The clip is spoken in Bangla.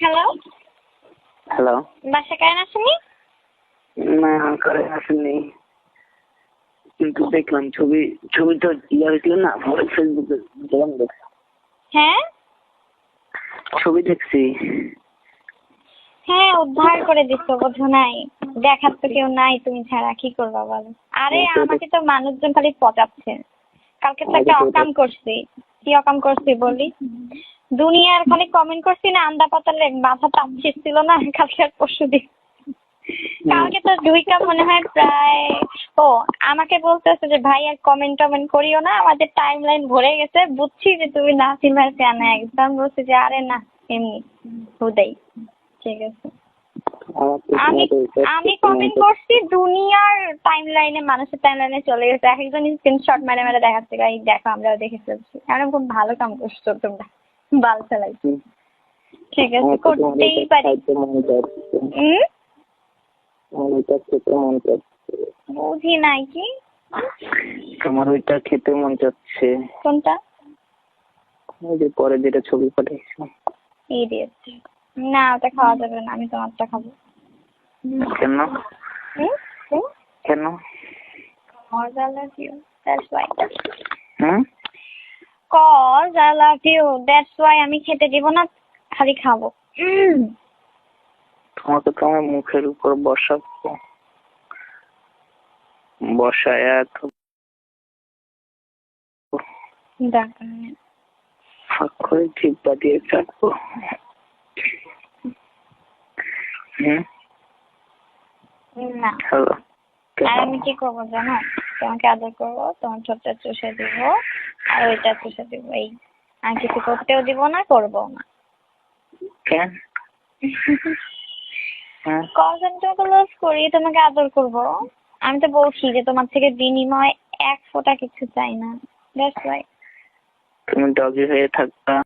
হ্যালো হ্যালো বাসা কারেন্ট আসেনি না করে আসেনি কিন্তু দেখলাম ছবি ছবি তো ইয়ে হয়েছিল না ফেসবুকে দেখলাম। হ্যাঁ? ছবি দেখছি। হ্যাঁ উদ্ধার করে দিছো বোঝো নাই। দেখার তো কেউ নাই তুমি ছাড়া কি করবা বলো? আরে আমাকে তো মানুষজন খালি পচাচ্ছে কালকে তো একটা অকাম করছি। কি অকাম করছি বলি? দুনিয়ার খালি কমেন্ট করছি না আন্দা পাতালে মাথা তাপ ছিল না কালকে আর পরশু দিন। কালকে তো দুইটা মনে হয় প্রায় ও আমাকে বলতেছে যে ভাই আর কমেন্ট টমেন্ট করিও না আমাদের টাইম লাইন ভরে গেছে বুঝছি যে তুমি নাসিম ভাই ফ্যান একদম বলছি যে আরে না এমনি হুদাই ঠিক আছে। আমি আমি কমেন্ট করছি দুনিয়ার টাইম লাইনে মানুষের টাইম লাইনে চলে গেছে। এক একজন স্ক্রিনশট মেরে মেরে দেখাচ্ছে এই দেখো আমরাও দেখে ফেলছি। এরকম খুব ভালো কাম করছ তোমরা। বাল চালাই। ঠিক আছে করতেই পারি। বুঝি নাই কি? তোমার ওইটা খেতে মন চাচ্ছে কোনটা? ওই যে পরে যেটা ছবি পাঠিয়েছো। ইডিয়েট না ওটা খাওয়া যাবে না আমি তোমারটা খাব। কেন? কেন? I love you. That's hmm? Cause I love you. That's why আমি খেতে দিব না খালি খাব। তোমাকে তো আমার মুখের উপর বসাবো বসায় তো দরকার ফাঁক করে দিয়ে হুম? না। হ্যালো। আর আমি কি করব জানো? তোমাকে আদর করব তোমার ঠোঁটটা চুষে দিব। আর ওইটা পুষে দিব এই আর কিছু করতেও দিব না করব না। কেন? হ্যাঁ। আমি লস করি তোমাকে আদর করব। আমি তো বলছি যে তোমার থেকে বিনিময় এক ফোঁটা কিছু চাই না। দ্যাটস রাইট তুমি ডগি হয়ে থাকবা।